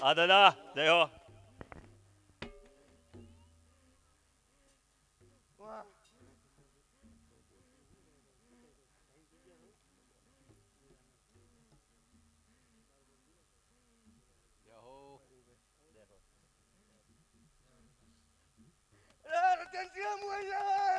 હા દાદા જય હો રતનસિંહ મોય જાય ત્યાં મારું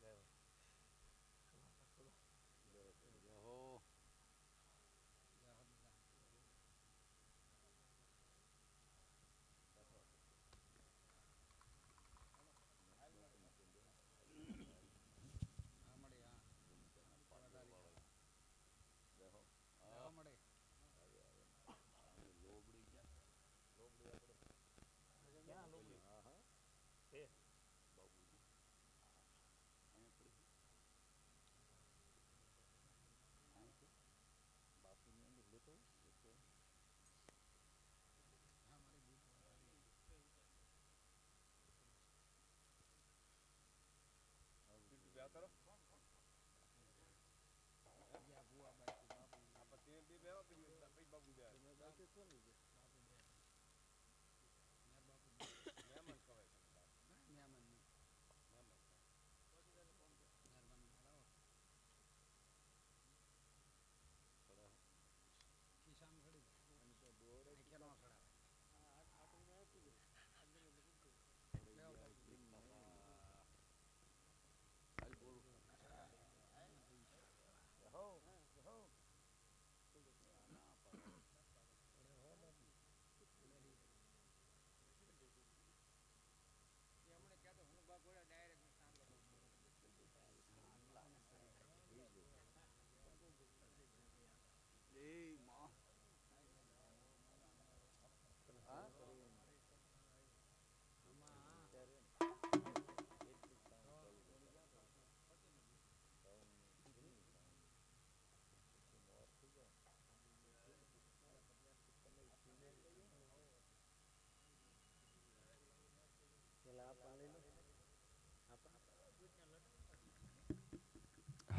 there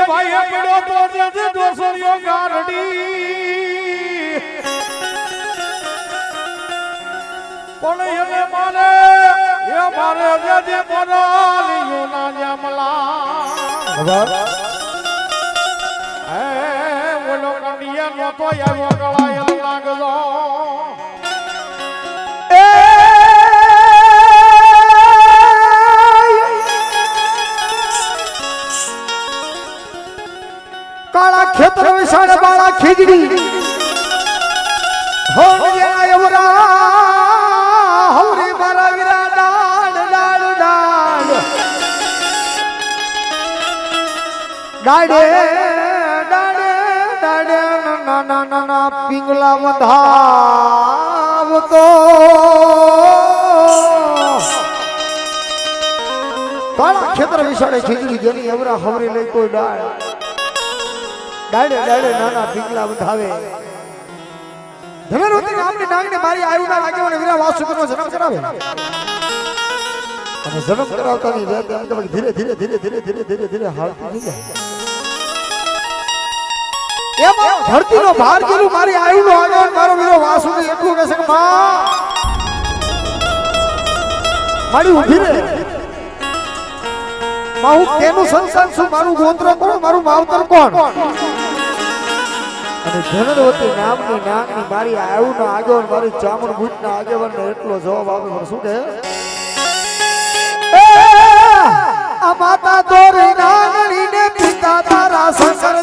એની ભાઈએ પડ્યો તો ત્યાંથી દોસરીઓ ગારડી. પણ એને મારે, એ મારે જે મોરાલીઓ ના જમલા હે બોલો કંડિયા નતો આવ્યો ગળાય લાગલો. એ ખેતર વિશાળ બાળા ખીજડી. હો યવરા હવરે મારા વિરા ડાડ ડાડ ડાડ ડાડે ડાડે ડાડે ના ના ના ના પિંગલા વધાવતો. કાળા ખેતર વિશાળે ખીજડી જેની અવરા હવરી લઈ કોઈ ડાળ દાડે દાડે નાના ઢીંગલા વધાવે. ધનવતી નામની નાગને મારી આયુના આગેવાને વિરા વાસુકનો જન્મ કરાવે. અને જન્મ કરાવતા ની રેત એમ કે ધીરે ધીરે ધીરે ધીરે ધીરે ધીરે ધીરે હાલતી થઈ જાય. એમાં ધરતીનો ભાર જેલું મારી આયુનો આગેવાન મારો વિરો વાસુને એટલું કહે છે કે માં? મારી ઊભી રહે માં, હું કેનું સંતાન છું? મારું ગોત્ર કોણ? મારું માવતર કોણ? અને ધનવતી નામની નામની મારી આયુ નો આગેવાન, મારી ચામુન ભૂત ના આગેવાન નો એટલો જવાબ આપે પણ શું કહે? આ માતા દોરી નાગણી ને પિતા તારા સંસાર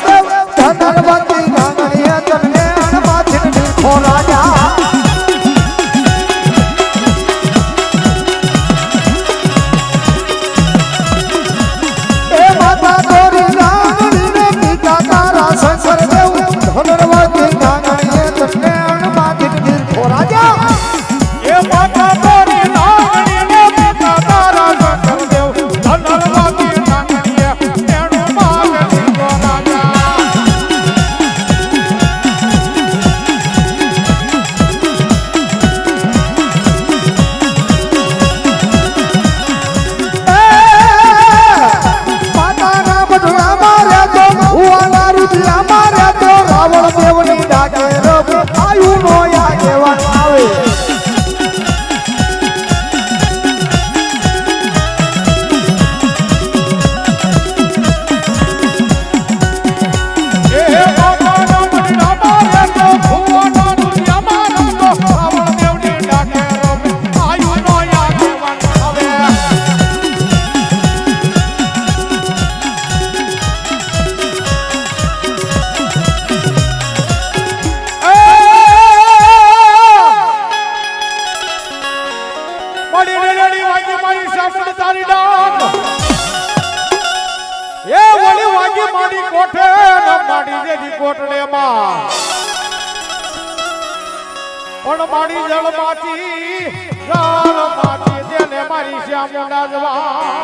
રણમાંથી રણમાંથી જેને મારી શ્યામુંડા જવા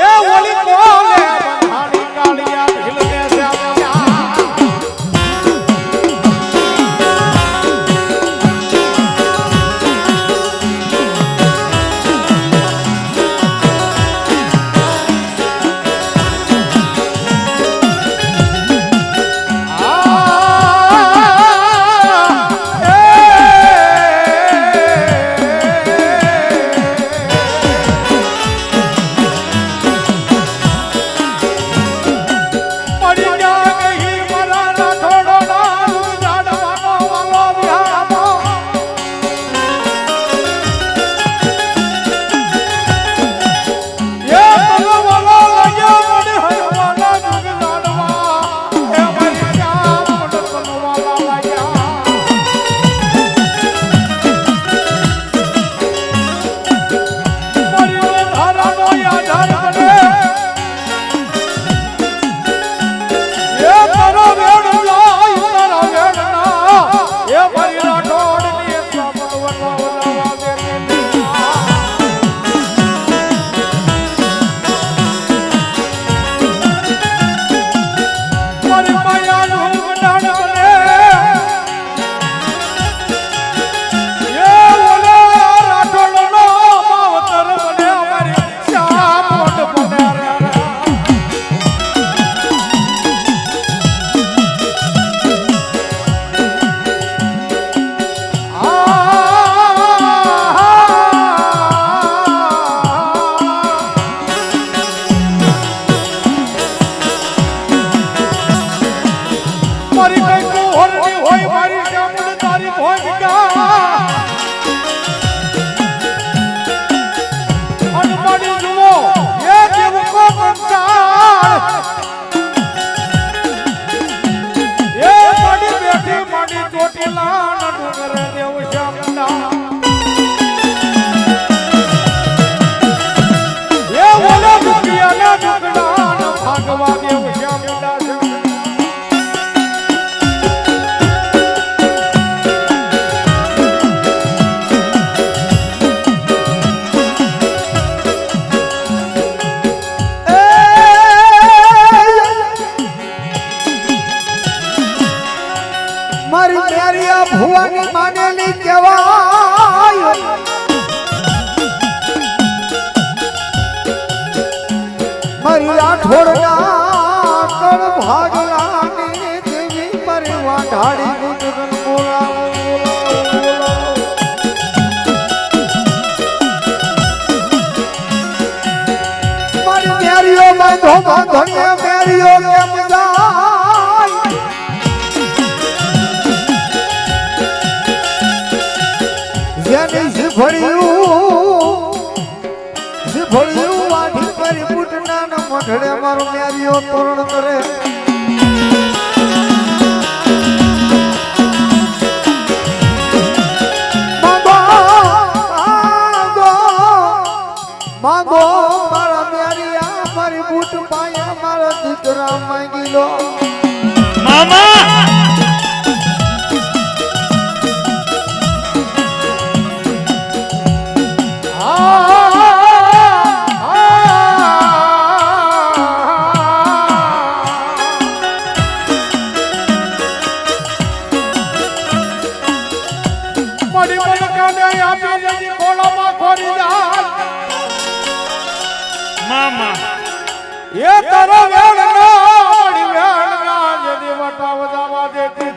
એ ઓલી કોલે બંધાણી કાળિયા ભીલ રાઠોડના કળ ભાગલાની દેવી જાય? જેની શીફળિયું મારો મેરીઓ પૂર્ણ કરે. તારો વેણ ના વેણ ના જદી વટાવ જવા દેતી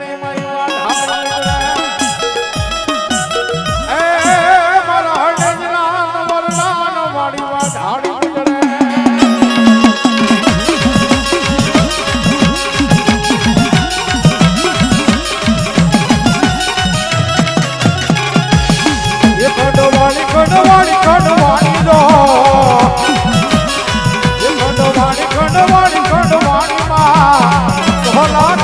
Hold on.